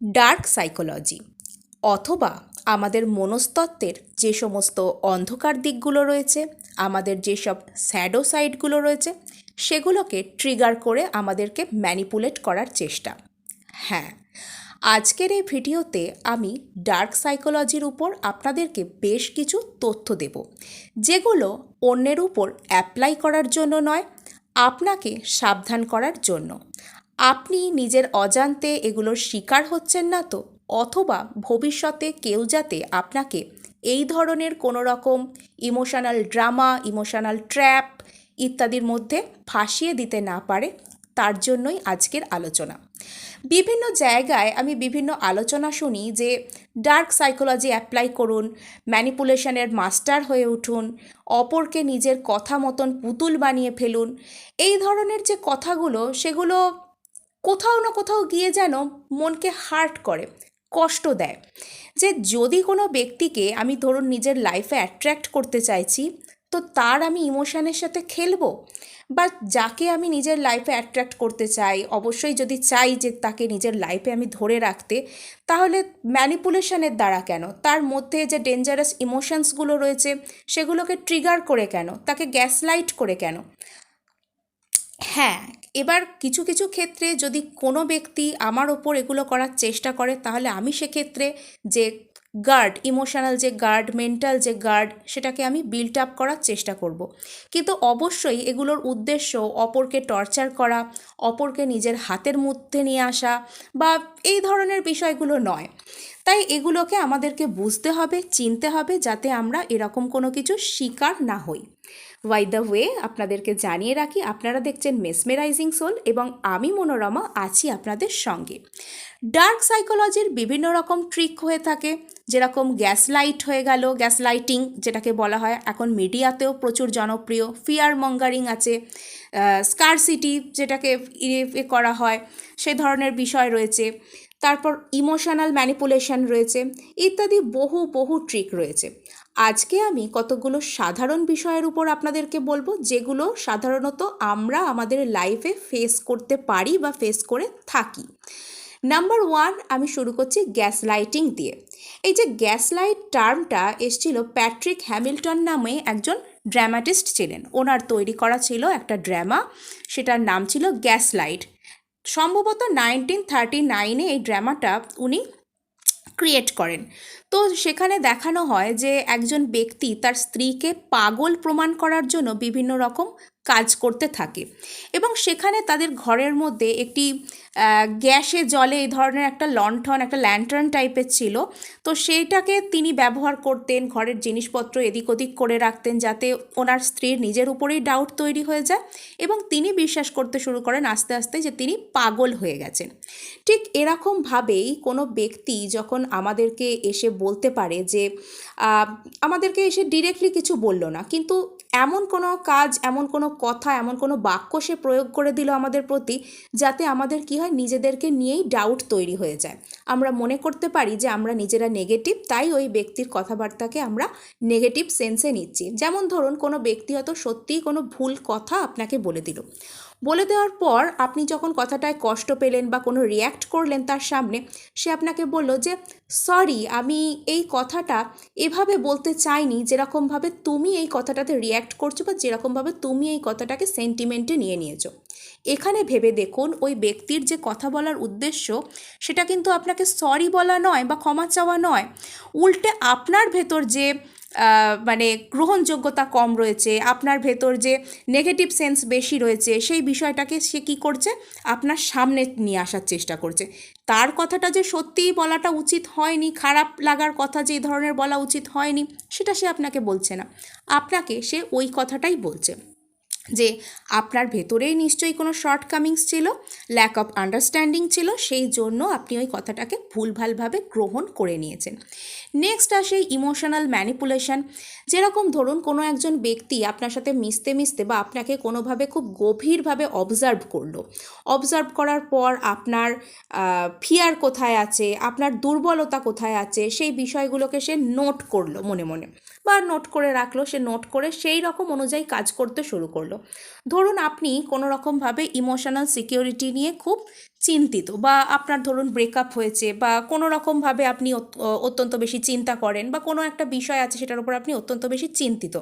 Dark psychology অথবা আমাদের মনস্তত্ত্বের যে সমস্ত অন্ধকার দিকগুলো রয়েছে, আমাদের যেসব স্যাডো সাইডগুলো রয়েছে, সেগুলোকে ট্রিগার করে আমাদেরকে ম্যানিপুলেট করার চেষ্টা। হ্যাঁ আজকের এই ভিডিওতে আমি ডার্ক সাইকোলজির উপর আপনাদেরকে বেশ কিছু তথ্য দেব, যেগুলো অন্যের উপর অ্যাপ্লাই করার জন্য নয়, আপনাকে সাবধান করার জন্য। আপনি নিজের অজান্তে এগুলোর শিকার হচ্ছেন না তো? অথবা ভবিষ্যতে কেউ যাতে আপনাকে এই ধরনের কোনো রকম ইমোশনাল ড্রামা, ইমোশনাল ট্র্যাপ ইত্যাদির মধ্যে ফাঁসিয়ে দিতে না পারে, তার জন্যই আজকের আলোচনা। বিভিন্ন জায়গায় আমি বিভিন্ন আলোচনা শুনি যে ডার্ক সাইকোলজি অ্যাপ্লাই করুন, ম্যানিপুলেশনের মাস্টার হয়ে উঠুন, অপরকে নিজের কথা মতন পুতুল বানিয়ে ফেলুন। এই ধরনের যে কথাগুলো, সেগুলো কোথাও না কোথাও গিয়ে যেন মনকে হার্ট করে, কষ্ট দেয়। যে যদি কোনো ব্যক্তিকে আমি ধরুন নিজের লাইফে অ্যাট্রাক্ট করতে চাইছি, তো তার আমি ইমোশনের সাথে খেলব? বা যাকে আমি নিজের লাইফে অ্যাট্রাক্ট করতে চাই, অবশ্যই যদি চাই যে তাকে নিজের লাইফে আমি ধরে রাখতে, তাহলে ম্যানিপুলেশনের দ্বারা কেন? তার মধ্যে যে ডেঞ্জারাস ইমোশনসগুলো রয়েছে, সেগুলোকে ট্রিগার করে কেন? তাকে গ্যাসলাইট করে কেন? হ্যাঁ এবার কিছু কিছু ক্ষেত্রে যদি কোনো ব্যক্তি আমার ওপর এগুলো করার চেষ্টা করে, তাহলে আমি সেক্ষেত্রে যে গার্ড ইমোশনাল যে গার্ড মেন্টাল যে গার্ড সেটাকে আমি বিল্ট আপ করার চেষ্টা করব। কিন্তু অবশ্যই এগুলোর উদ্দেশ্য অপরকে টর্চার করা, অপরকে নিজের হাতের মধ্যে নিয়ে আসা বা এই ধরনের বিষয়গুলো নয় তাই এগুলোকে আমাদেরকে বুঝতে হবে, চিনতে হবে যাতে আমরা এরকম কোনো কিছু শিকার না হই ওয়াই দ্য ওয়ে আপনাদেরকে জানিয়ে রাখি, আপনারা দেখছেন মেসমেরাইজিং সোল এবং আমি মনোরমা আছি আপনাদের সঙ্গে। ডার্ক সাইকোলজির বিভিন্ন রকম ট্রিক হয়ে থাকে, যেরকম গ্যাস লাইট হয়ে গেল গ্যাস লাইটিং যেটাকে বলা হয়। এখন মিডিয়াতেও প্রচুর জনপ্রিয় ফিয়ার মঙ্গারিং আছে স্কার সিটি যেটাকে এ করা হয়, সে ধরনের বিষয় রয়েছে। তারপর ইমোশনাল ম্যানিপুলেশন রয়েছে, ইত্যাদি বহু বহু ট্রিক রয়েছে। আজকে আমি কতগুলো সাধারণ বিষয়ের উপর আপনাদেরকে বলব, যেগুলো সাধারণত আমরা আমাদের লাইফে ফেস করতে পারি বা ফেস করে থাকি। নাম্বার ওয়ান আমি শুরু করছি গ্যাস লাইটিং দিয়ে। এই যে গ্যাস লাইট টার্মটা এসছিল প্যাট্রিক হ্যামিল্টন নামে একজন ড্রামাটিস্ট ছিলেন। ওনার তৈরি করা ছিল একটা ড্রামা সেটার নাম ছিল গ্যাস লাইট সম্ভবত নাইনটিন থার্টি নাইনে এই ড্রামাটা উনি ক্রিয়েট করেন। তো সেখানে দেখানো হয় যে একজন ব্যক্তি তার স্ত্রীকে পাগল প্রমাণ করার জন্য বিভিন্ন রকম কাজ করতে থাকে। এবং সেখানে তাদের ঘরের মধ্যে একটি গ্যাসে জলে এই ধরনের একটা লণ্ঠন, একটা ল্যান্টার্ন টাইপের ছিল। তো সেইটাকে তিনি ব্যবহার করতেন, ঘরের জিনিসপত্র এদিক ওদিক করে রাখতেন যাতে ওনার স্ত্রীর নিজের উপরেই ডাউট তৈরি হয়ে যায় এবং তিনি বিশ্বাস করতে শুরু করেন আস্তে আস্তে যে তিনি পাগল হয়ে গেছেন। ঠিক এরকমভাবেই কোনো ব্যক্তি যখন আমাদেরকে এসে বলতে পারে যে আমাদেরকে এসে ডিরেক্টলি কিছু বলল না, কিন্তু এমন কোনো কাজ, এমন কোনো কথা, এমন কোনো বাক্য সে প্রয়োগ করে দিল আমাদের প্রতি, যাতে আমাদের কী হয়, নিজেদেরকে নিয়েই ডাউট তৈরি হয়ে যায়। আমরা মনে করতে পারি যে আমরা নিজেরা নেগেটিভ তাই ওই ব্যক্তির কথাবার্তাকে আমরা নেগেটিভ সেন্সে নিচ্ছি। যেমন ধরুন, কোনো ব্যক্তি হয়তো সত্যিই কোনো ভুল কথা আপনাকে বলে দিল। বলে দেওয়ার পর আপনি যখন কথাটায় কষ্ট পেলেন বা কোনো রিয়্যাক্ট করলেন তার সামনে, সে আপনাকে বলল যে সরি আমি এই কথাটা এভাবে বলতে চাইনি, যেরকমভাবে তুমি এই কথাটাতে রিয়্যাক্ট করছ বা যেরকমভাবে তুমি এই কথাটাকে সেন্টিমেন্টে নিয়ে নিয়েছো। এখানে ভেবে দেখুন, ওই ব্যক্তির যে কথা বলার উদ্দেশ্য, সেটা কিন্তু আপনাকে সরি বলা নয় বা ক্ষমা চাওয়া নয়। উল্টে আপনার ভেতর যে মানে গ্রহণযোগ্যতা কম রয়েছে, আপনার ভেতর যে নেগেটিভ সেন্স বেশি রয়েছে, সেই বিষয়টাকে সে কী করছে? আপনার সামনে নিয়ে আসার চেষ্টা করছে। তার কথাটা যে সত্যিই বলাটা উচিত হয়নি, খারাপ লাগার কথা যে ধরনের বলা উচিত হয়নি, সেটা সে আপনাকে বলছে না। আপনাকে সে ওই কথাটাই বলছে। যে আপনার ভেতরেই নিশ্চয়ই কোনো শর্টকামিংস ছিল ল্যাক অফ আন্ডারস্ট্যান্ডিং ছিল, সেই জন্য আপনি ওই কথাটাকে ভুলভালভাবে গ্রহণ করে নিয়েছেন। নেক্সট আসে ইমোশনাল ম্যানিপুলেশন যেরকম ধরুন কোনো একজন ব্যক্তি আপনার সাথে মিশতে মিশতে বা আপনাকে কোনোভাবে খুব গভীরভাবে অবজার্ভ করল। অবজার্ভ করার পর আপনার ফিয়ার কোথায় আছে, আপনার দুর্বলতা কোথায় আছে, সেই বিষয়গুলোকে সে নোট করল মনে মনে। বা নোট করে রাখল, সে নোট করে সেই রকম অনুযায়ী কাজ করতে শুরু করল। ধরুন আপনি কোনো রকমভাবে ইমোশনাল সিকিউরিটি নিয়ে খুব চিন্তিত বা আপনার ধরুন ব্রেকআপ হয়েছে বা কোনো রকমভাবে আপনি অত্যন্ত বেশি চিন্তা করেন বা কোনো একটা বিষয় আছে সেটার উপর আপনি অত্যন্ত বেশি চিন্তিত,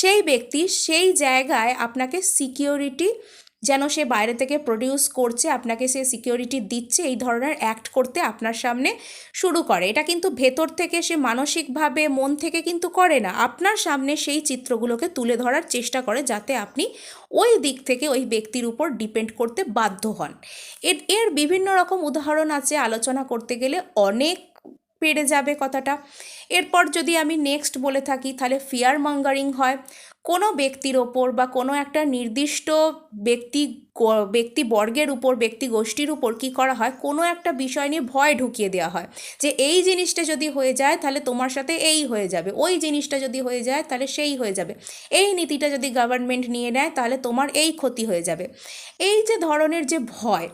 সেই ব্যক্তি সেই জায়গায় আপনাকে সিকিউরিটি যেন সে বাইরে থেকে প্রডিউস করছে, আপনাকে সে সিকিউরিটি দিচ্ছে, এই ধরনের অ্যাক্ট করতে আপনার সামনে শুরু করে। এটা কিন্তু ভেতর থেকে সে মানসিকভাবে, মন থেকে কিন্তু করে না। আপনার সামনে সেই চিত্রগুলোকে তুলে ধরার চেষ্টা করে যাতে আপনি ওই দিক থেকে ওই ব্যক্তির উপর ডিপেন্ড করতে বাধ্য হন। এর এর বিভিন্ন রকম উদাহরণ আছে আলোচনা করতে গেলে অনেক পেরে যাবে কথাটা। এরপর যদি আমি নেক্সট বলে থাকি, তাহলে ফিয়ার মঙ্গারিং হয়। কোনো ব্যক্তির ওপর বা কোনো একটা নির্দিষ্ট ব্যক্তি গ- ব্যক্তিবর্গের উপর, ব্যক্তি গোষ্ঠীর উপর কী করা হয়? কোনো একটা বিষয় নিয়ে ভয় ঢুকিয়ে দেওয়া হয়। যে এই জিনিসটা যদি হয়ে যায়, তাহলে তোমার সাথে এই হয়ে যাবে। ওই জিনিসটা যদি হয়ে যায়, তাহলে সেই হয়ে যাবে। এই নীতিটা যদি গভর্নমেন্ট নিয়ে নেয়, তাহলে তোমার এই ক্ষতি হয়ে যাবে। এই যে ধরনের যে ভয়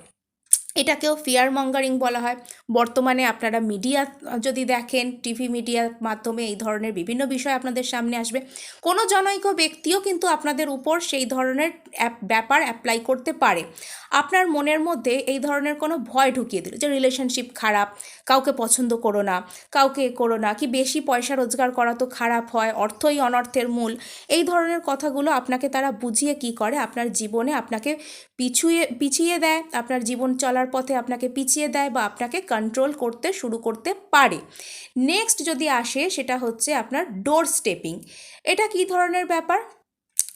এটাকেও ফিয়ার মঙ্গারিং বলা হয়। বর্তমানে আপনারা মিডিয়া যদি দেখেন টিভি মিডিয়ার মাধ্যমে এই ধরনের বিভিন্ন বিষয় আপনাদের সামনে আসবে। কোনো জনৈক ব্যক্তিও কিন্তু আপনাদের উপর সেই ধরনের ব্যাপার অ্যাপ্লাই করতে পারে। আপনার মনের মধ্যে এই ধরনের কোনো ভয় ঢুকিয়ে দিল যে রিলেশনশিপ খারাপ, কাউকে পছন্দ করো না, কাউকে এ করো না, কি বেশি পয়সা রোজগার করা তো খারাপ হয়, অর্থই অনর্থের মূল। এই ধরনের কথাগুলো আপনাকে তারা বুঝিয়ে কি করে? আপনার জীবনে আপনাকে পিছুয়ে, পিছিয়ে দেয়, আপনার জীবন চলার পথে আপনাকে পিছিয়ে দেয় বা আপনাকে কন্ট্রোল করতে শুরু করতে পারে। নেক্সট যদি আসে, সেটা হচ্ছে আপনার ডোর স্টেপিং এটা কি ধরনের ব্যাপার?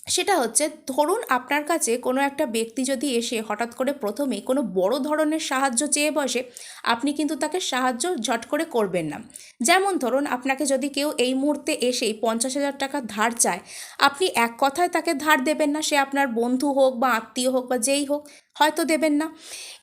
সেটা হচ্ছে, ধরুন আপনার কাছে কোনো একটা ব্যক্তি যদি এসে হঠাৎ করে প্রথমে কোনো বড় ধরনের সাহায্য চেয়ে বসে, আপনি কিন্তু তাকে সাহায্য ঝট করে করবেন না। যেমন ধরুন, আপনাকে যদি কেউ এই মুহূর্তে এসেই পঞ্চাশ হাজার টাকা ধার চায়, আপনি এক কথায় তাকে ধার দেবেন না, সে আপনার বন্ধু হোক বা আত্মীয় হোক বা যেই হোক, হয়তো দেবেন না।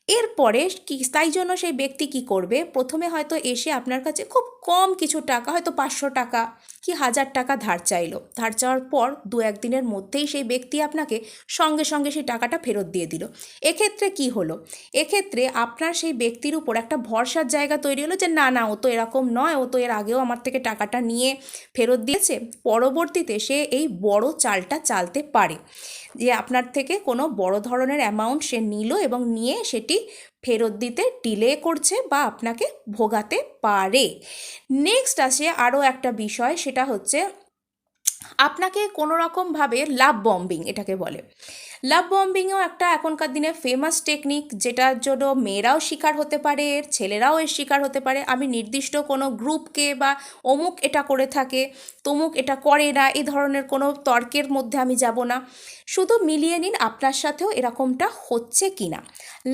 এরপরে কি, তাই জন্য সেই ব্যক্তি কি করবে? প্রথমে হয়তো এসে আপনার কাছে খুব কম কিছু টাকা, হয়তো পাঁচশো টাকা কি হাজার টাকা ধার চাইলো। ধার চাওয়ার পর দু একদিনের মধ্যেই সেই ব্যক্তি আপনাকে সঙ্গে সঙ্গে সেই টাকাটা ফেরত দিয়ে দিল। এক্ষেত্রে কি হলো? এক্ষেত্রে আপনার সেই ব্যক্তির উপর একটা ভরসার জায়গা তৈরি হলো যে, না না, ও তো এরকম নয়, ও তো এর আগেও আমার থেকে টাকাটা নিয়ে ফেরত দিয়েছে। পরবর্তীতে সে এই বড় চালটা চালতে পারে। যে আপনার থেকে কোনো বড় ধরনের অ্যামাউন্ট সে নিল এবং নিয়ে সেটি ফেরত দিতে ডিলে করছে বা আপনাকে ভোগাতে পারে। নেক্সট আসে আরও একটা বিষয়, সেটা হচ্ছে আপনাকে কোনো রকমভাবে লাভ বম্বিং এটাকে বলে। লাভ বম্বিংও একটা এখনকার দিনে ফেমাস টেকনিক যেটার জন্য মেয়েরাও শিকার হতে পারে, এর ছেলেরাও এর শিকার হতে পারে। আমি নির্দিষ্ট কোনো গ্রুপকে বা অমুক এটা করে থাকে, তমুক এটা করে না এই ধরনের কোনো তর্কের মধ্যে আমি যাব না। শুধু মিলিয়ে নিন আপনার সাথেও এরকমটা হচ্ছে কি না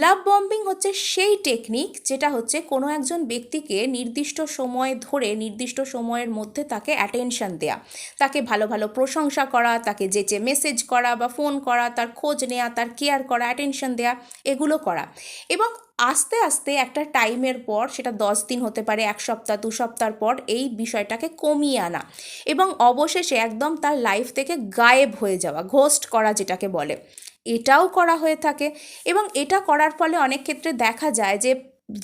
লাভ বম্বিং হচ্ছে সেই টেকনিক যেটা হচ্ছে কোনো একজন ব্যক্তিকে নির্দিষ্ট সময় ধরে, নির্দিষ্ট সময়ের মধ্যে তাকে অ্যাটেনশন দেয়া। তাকে ভালো ভালো প্রশংসা করা, তাকে যেচে মেসেজ করা বা ফোন করা, তার খোঁজ নেওয়া তার কেয়ার করা অ্যাটেনশন দেওয়া এগুলো করা। এবং আস্তে আস্তে একটা টাইমের পর, সেটা দশ দিন হতে পারে, এক সপ্তাহ, দু সপ্তাহ পর এই বিষয়টাকে কমিয়ে আনা। এবং অবশেষে একদম তার লাইফ থেকে গায়েব হয়ে যাওয়া ঘোস্ট করা যেটাকে বলে। এটাও করা হয়ে থাকে। এবং এটা করার ফলে অনেক ক্ষেত্রে দেখা যায় যে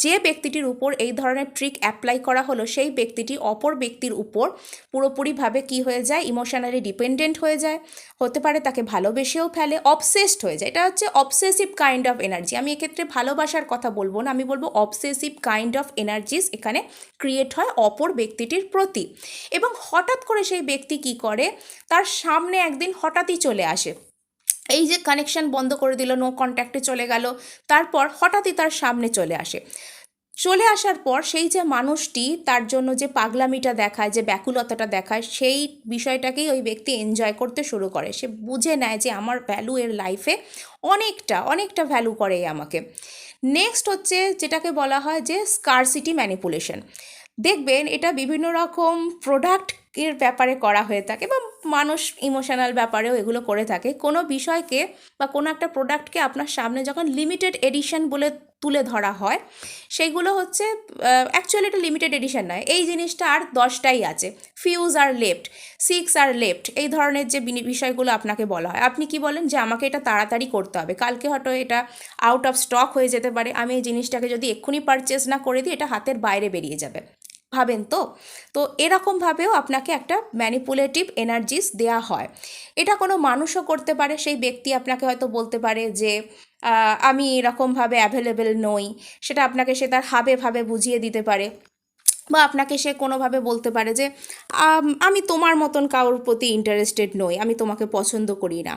যে ব্যক্তিটির উপর এই ধরনের ট্রিক অ্যাপ্লাই করা হলো, সেই ব্যক্তিটি অপর ব্যক্তির উপর পুরোপুরিভাবে কি হয়ে যায় ইমোশনালি ডিপেন্ডেন্ট হয়ে যায়, হতে পারে তাকে ভালোবেসেও ফেলে অবসেসড হয়ে যায়। এটা হচ্ছে অবসেসিভ কাইন্ড অফ এনার্জি আমি এক্ষেত্রে ভালোবাসার কথা বলব না, আমি বলব অবসেসিভ কাইন্ড অফ এনার্জিস এখানে ক্রিয়েট হয় অপর ব্যক্তিটির প্রতি। এবং হঠাৎ করে সেই ব্যক্তি কি করে, তার সামনে একদিন হঠাৎই চলে আসে। এই যে কানেকশন বন্ধ করে দিল নো কন্ট্যাক্টে চলে গেল, তারপর হঠাৎই তার সামনে চলে আসে। চলে আসার পর সেই যে মানুষটি তার জন্য যে পাগলামিটা দেখায়, যে ব্যাকুলতাটা দেখায়, সেই বিষয়টাকেই ওই ব্যক্তি এনজয় করতে শুরু করে। সে বুঝে নেয় যে আমার ভ্যালু এর লাইফে অনেকটা অনেকটা ভ্যালু করে আমাকে। নেক্সট হচ্ছে যেটাকে বলা হয় যে স্কারসিটি ম্যানিপুলেশন দেখবেন এটা বিভিন্ন রকম প্রোডাক্ট এর ব্যাপারে করা হয়ে থাকে বা মানুষ ইমোশনাল ব্যাপারেও এগুলো করে থাকে, কোনো বিষয়কে বা কোনো একটা প্রোডাক্টকে আপনার সামনে যখন লিমিটেড এডিশন বলে তুলে ধরা হয় সেইগুলো হচ্ছে অ্যাকচুয়ালি এটা লিমিটেড এডিশন নয়, এই জিনিসটা আর দশটাই আছে ফিউজ আর লেফট সিক্স আর লেফট এই ধরনের যে বিষয়গুলো আপনাকে বলা হয়। আপনি কি বলেন যে আমাকে এটা তাড়াতাড়ি করতে হবে, কালকে হয়তো এটা আউট অফ স্টক হয়ে যেতে পারে, আমি এই জিনিসটাকে যদি এক্ষুনি পারচেস না করে দিই, এটা হাতের বাইরে বেরিয়ে যাবে। ভাবেন তো? তো এরকমভাবেও আপনাকে একটা ম্যানিপুলেটিভ এনার্জিস দেয়া হয়। এটা কোনো মানুষও করতে পারে, সেই ব্যক্তি আপনাকে হয়তো বলতে পারে যে আমি এরকমভাবে অ্যাভেলেবেল নই। সেটা আপনাকে সে তার হাবে ভাবে বুঝিয়ে দিতে পারে। বা আপনাকে সে কোনোভাবে বলতে পারে যে, আমি তোমার মতন কারোর প্রতি ইন্টারেস্টেড নই, আমি তোমাকে পছন্দ করি না।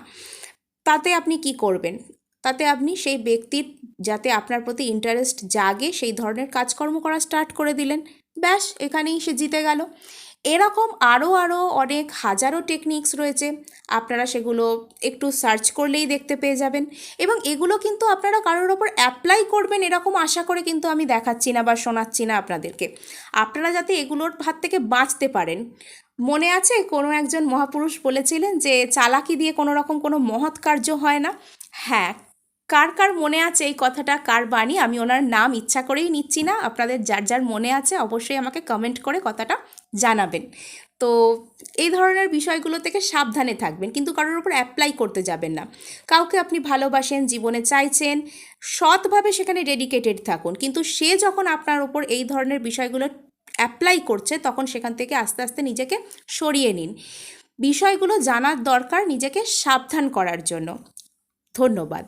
তাতে আপনি কি করবেন? তাতে আপনি সেই ব্যক্তির যাতে আপনার প্রতি ইন্টারেস্ট জাগে, সেই ধরনের কাজকর্ম করা স্টার্ট করে দিলেন। ব্যাস, এখানেই সে জিতে গেল। এরকম আরও আরও অনেক হাজারো টেকনিক্স রয়েছে। আপনারা সেগুলো একটু সার্চ করলেই দেখতে পেয়ে যাবেন। এবং এগুলো কিন্তু আপনারা কারোর ওপর অ্যাপ্লাই করবেন এরকম আশা করে কিন্তু আমি দেখাচ্ছি না বা শোনাচ্ছি না আপনাদেরকে। আপনারা যাতে এগুলোর হাত থেকে বাঁচতে পারেন। মনে আছে কোনো একজন মহাপুরুষ বলেছিলেন যে, চালাকি দিয়ে কোনো রকম কোনো মহৎ কার্য হয় না? হ্যাঁ কার কার মনে আছে এই কথাটা, কার বাণী, আমি ওনার নাম ইচ্ছা করেই নিচ্ছি না। আপনাদের যার যার মনে আছে অবশ্যই আমাকে কমেন্ট করে কথাটা জানাবেন। তো এই ধরনের বিষয়গুলো থেকে সাবধানে থাকবেন, কিন্তু কারোর উপর অ্যাপ্লাই করতে যাবেন না। কাউকে আপনি ভালোবাসেন, জীবনে চাইছেন, সৎভাবে সেখানে ডেডিকেটেড থাকুন, কিন্তু সে যখন আপনার ওপর এই ধরনের বিষয়গুলো অ্যাপ্লাই করছে, তখন সেখান থেকে আস্তে আস্তে নিজেকে সরিয়ে নিন। বিষয়গুলো জানার দরকার নিজেকে সাবধান করার জন্য। ধন্যবাদ।